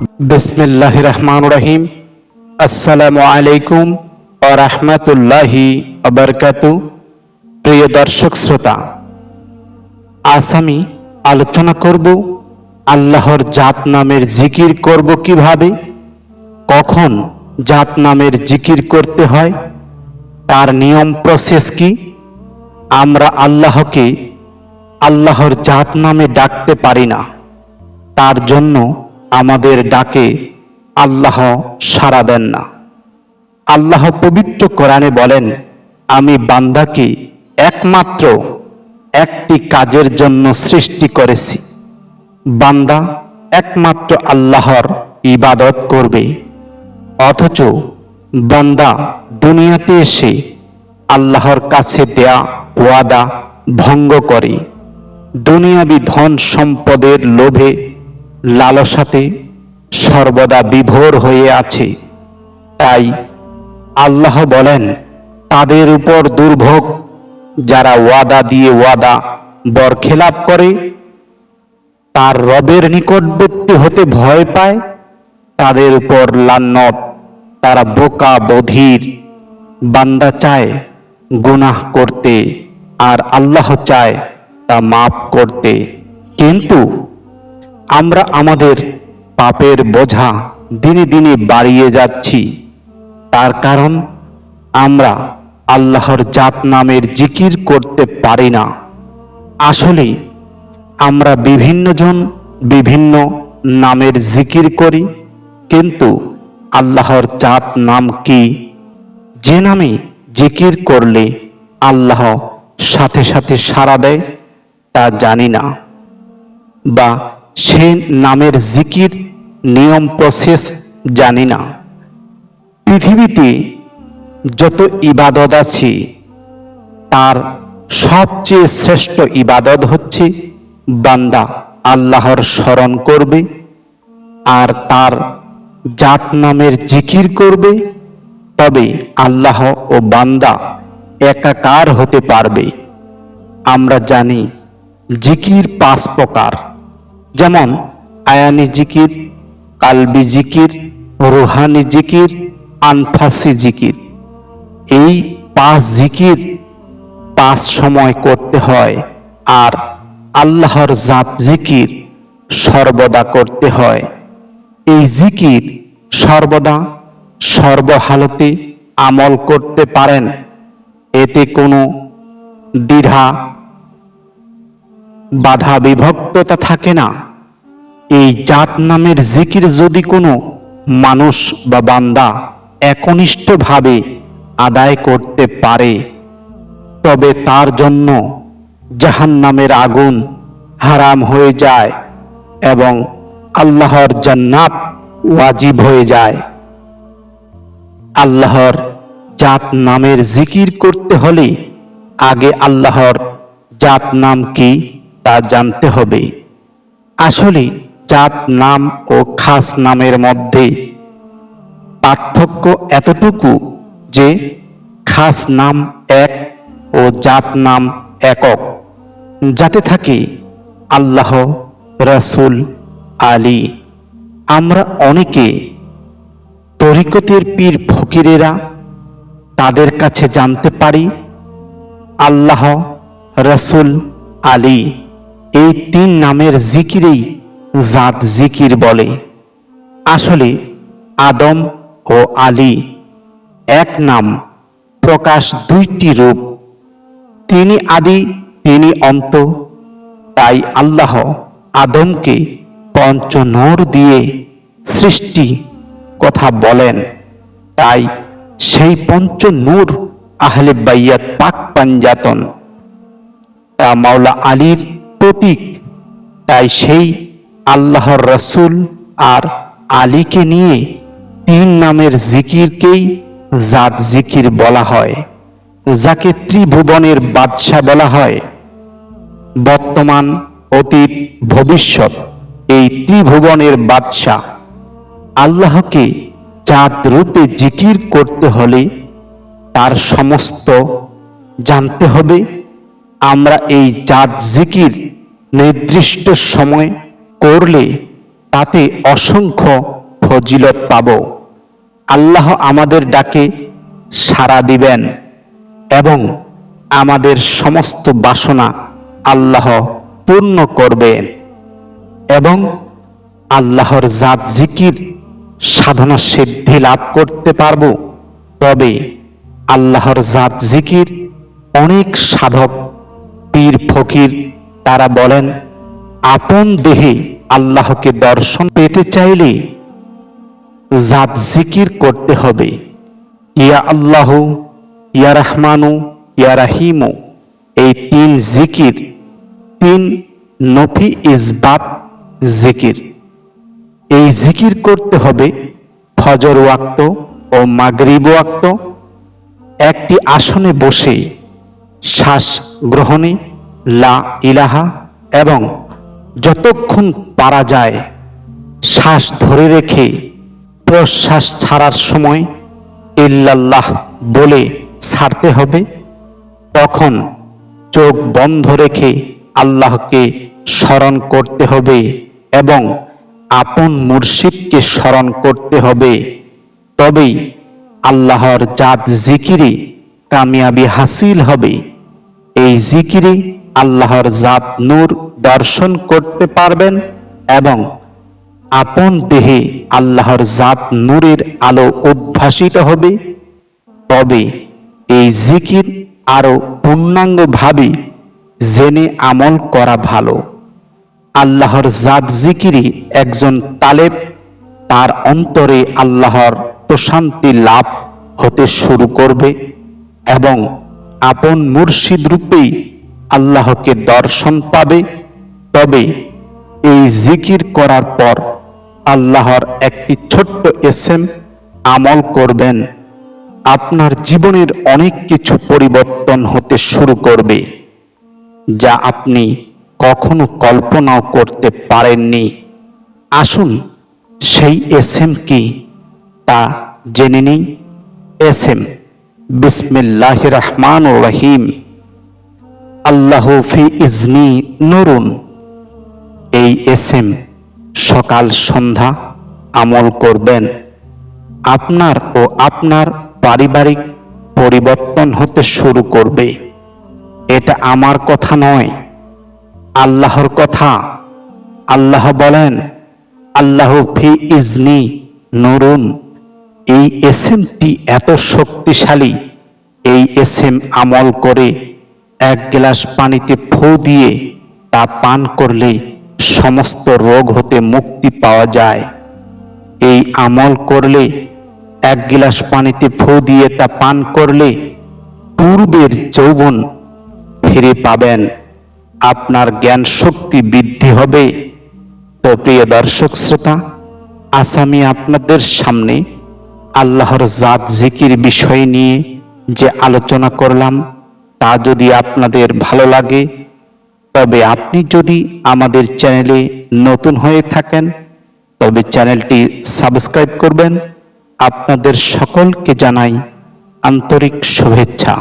বিসমিল্লাহ রহমান রহিম আসসালামু আলাইকুম ও রহমতুল্লাহি আবরকাতু প্রিয় দর্শক শ্রোতা, আজ আমি আলোচনা করব আল্লাহর জাত নামের জিকির করব কীভাবে, কখন জাত নামের জিকির করতে হয়, তার নিয়ম প্রসেস কি, আমরা আল্লাহকে আল্লাহর জাত নামে ডাকতে পারি না, তার জন্য আমাদের ডাকে আল্লাহ সাড়া দেন না। আল্লাহ পবিত্র কোরআনে বলেন, আমি বান্দাকে একমাত্র একটি কাজের জন্য সৃষ্টি করেছি। বান্দা একমাত্র আল্লাহর ইবাদত করবে। অথচ বান্দা দুনিয়াতে এসে আল্লাহর কাছে দেয়া ওয়াদা ভঙ্গ করে। দুনিয়াবি ধন সম্পদের লোভে লালসাতে সর্বদা বিভোর হয়ে আছে। তাই আল্লাহ বলেন, তাদের উপর দুর্ভোগ, যারা ওয়াদা দিয়ে ওয়াদা বরখেলাপ করে, তার রবের নিকটবর্তী হতে ভয় পায়, তাদের উপর লান্নত, তারা বোকা বধির, বান্দা চায় গুনাহ করতে, আর আল্লাহ চায় তা মাফ করতে। কিন্তু আমরা আমাদের পাপের বোঝা দিনে দিনে বাড়িয়ে যাচ্ছি। তার কারণ, আমরা আল্লাহর জাত নামের জিকির করতে পারি না। আসলে, আমরা বিভিন্নজন বিভিন্ন নামের জিকির করি, কিন্তু আল্লাহর জাত নাম কি? যে নামে জিকির করলে আল্লাহ সাথে সাথে সাড়া দেয়, তা জানি না। বা সে নামের জিকির, নিয়ম প্রসেস জানি না। পৃথিবীতে যত ইবাদত আছে, তার সবচেয়ে শ্রেষ্ঠ ইবাদত হচ্ছে বান্দা আল্লাহর স্মরণ করবে আর তার জাত নামের জিকির করবে। তবে আল্লাহ ও বান্দা একাকার হতে পারবে। আমরা জানি জিকির পাঁচ প্রকার। যেমন আয়ানি জিকির, কালবি জিকির, রুহানি জিকির, আনফাসি জিকির। এই পাঁচ জিকির পাঁচ সময় করতে হয় আর আল্লাহর জাত জিকির সর্বদা করতে হয়। এই জিকির সর্বদা সর্বহালতে আমল করতে পারেন। এতে কোনো দ্বিধা বাধা বিভক্ততা থাকে না। এই জাত নামের জিকির যদি কোনো মানুষ বা বান্দা একনিষ্ঠভাবে আদায় করতে পারে, তবে তার জন্য জাহান নামের আগুন হারাম হয়ে যায় এবং আল্লাহর জান্নাত ওয়াজিব হয়ে যায়। আল্লাহর জাত নামের জিকির করতে হলে আগে আল্লাহর জাত নাম কি? তা জানতে হবে। আসলে জাত নাম ও খাস নামের মধ্যে পার্থক্য এতটুকু যে খাস নাম এক ও জাত নাম একক। যাতে থাকে, আল্লাহ রাসূল আলী। আমরা অনেকে তরিকতের পীর ফকিরেরা তাদের কাছে জানতে পারি, আল্লাহ রসুল আলী। এই তিন নামের জিকিরেই জাত জিকির বলে। আসলে আদম ও আলী এক নাম, প্রকাশ দুইটি রূপ। তিনি আদি, তিনি অন্ত, তাই আল্লাহ আদমকে পঞ্চনর দিয়ে সৃষ্টি কথা বলেন। তাই সেই পঞ্চ নূর আহলে বাইয়াত পাক পাঞ্জাতন। তা মাওলা আলীর প্রতীক। তাই সেই আল্লাহর রসুল আর আলীকে নিয়ে তিন নামের জিকিরকেই জাত জিকির বলা হয়, যাকে ত্রিভুবনের বাদশাহ বলা হয়। বর্তমান অতীত, ভবিষ্যৎ, এই ত্রিভুবনের বাদশাহ। আল্লাহকে চাঁদ রূপে জিকির করতে হলে তার সমস্ত জানতে হবে। আমরা এই জাত জিকির নির্দিষ্ট সময় করলে তাতে অসংখ্য ফজিলত পাব। আল্লাহ আমাদের ডাকে সাড়া দিবেন এবং আমাদের সমস্ত বাসনা আল্লাহ পূর্ণ করবেন এবং আল্লাহর জাত জিকির সাধনা সিদ্ধি লাভ করতে পারব। তবে আল্লাহর জাত জিকির অনেক সাধক পীর ফকির তারা বলেন, আপন দেহে আল্লাহকে দর্শন পেতে চাইলে জাত জিকির করতে হবে। ইয়া আল্লাহ, ইয়া রহমানু, ইয়া রাহিমু। এই তিন জিকির, তিন নফি ইসবাত জিকির। এই জিকির করতে হবে ফজর ওয়াক্ত ও মাগরিব ওয়াক্ত। একটি আসনে বসে শ্বাস গ্রহণে লা ইলাহা এবং যতক্ষণ পারা যায় শ্বাস ধরে রেখে প্রশ্বাস ছাড়ার সময় ইল্লাল্লাহ বলে ছাড়তে হবে, তখন চোখ বন্ধ রেখে আল্লাহকে স্মরণ করতে হবে এবং আপন মুর্শিদকে স্মরণ করতে হবে। তবেই আল্লাহর জাত জিকিরে কামিয়াবি হাসিল হবে। এই জিকিরে আল্লাহর জাত নূর দর্শন করতে পারবেন এবং আপন দেহে আল্লাহর জাত নূরের আলো উদ্ভাসিত হবে। তবে এই জিকির আরও পূর্ণাঙ্গভাবে জেনে আমল করা ভালো। আল্লাহর জাত জিকিরি একজন তালেব, তার অন্তরে আল্লাহর প্রশান্তি লাভ হতে শুরু করবে এবং আপন মুর্শিদ রূপেই আল্লাহকে দর্শন পাবে। তবে এই জিকির করার পর আল্লাহর একটি ছোট্ট এসএম আমল করবেন। আপনার জীবনের অনেক কিছু পরিবর্তন হতে শুরু করবে, যা আপনি কখনো কল্পনাও করতে পারেননি। আসুন সেই এসএম কি তা জেনে নিই। এসএম বিসমিল্লাহ রহমান রহিম। আল্লাহ ফি ইজনি নুরুন। এই এসএম সকাল সন্ধ্যা আমল করবেন। আপনার ও আপনার পারিবারিক পরিবর্তন হতে শুরু করবে। এটা আমার কথা নয়, আল্লাহর কথা। আল্লাহ বলেন, আল্লাহ ফি ইজনি নুরুন। এই এসএমটি এত শক্তিশালী, এই এসএম আমল করে এক গ্লাস পানিতে ফু দিয়ে তা পান করলে সমস্ত রোগ হতে মুক্তি পাওয়া যায়। এই আমল করলে, এক গিলাস পানিতে ফু দিয়ে তা পান করলে পূর্বের যৌবন ফিরে পাবেন। আপনার জ্ঞান শক্তি বৃদ্ধি হবে। তো প্রিয় দর্শক শ্রোতা আসামি আপনাদের সামনে আল্লাহর জাত জিকির বিষয় নিয়ে যে আলোচনা করলাম তা যদি আপনাদের ভালো লাগে, তবে আপনি যদি আমাদের চ্যানেলে নতুন হয়ে থাকেন, তবে চ্যানেলটি সাবস্ক্রাইব করবেন। আপনাদের সকলকে জানাই আন্তরিক শুভেচ্ছা।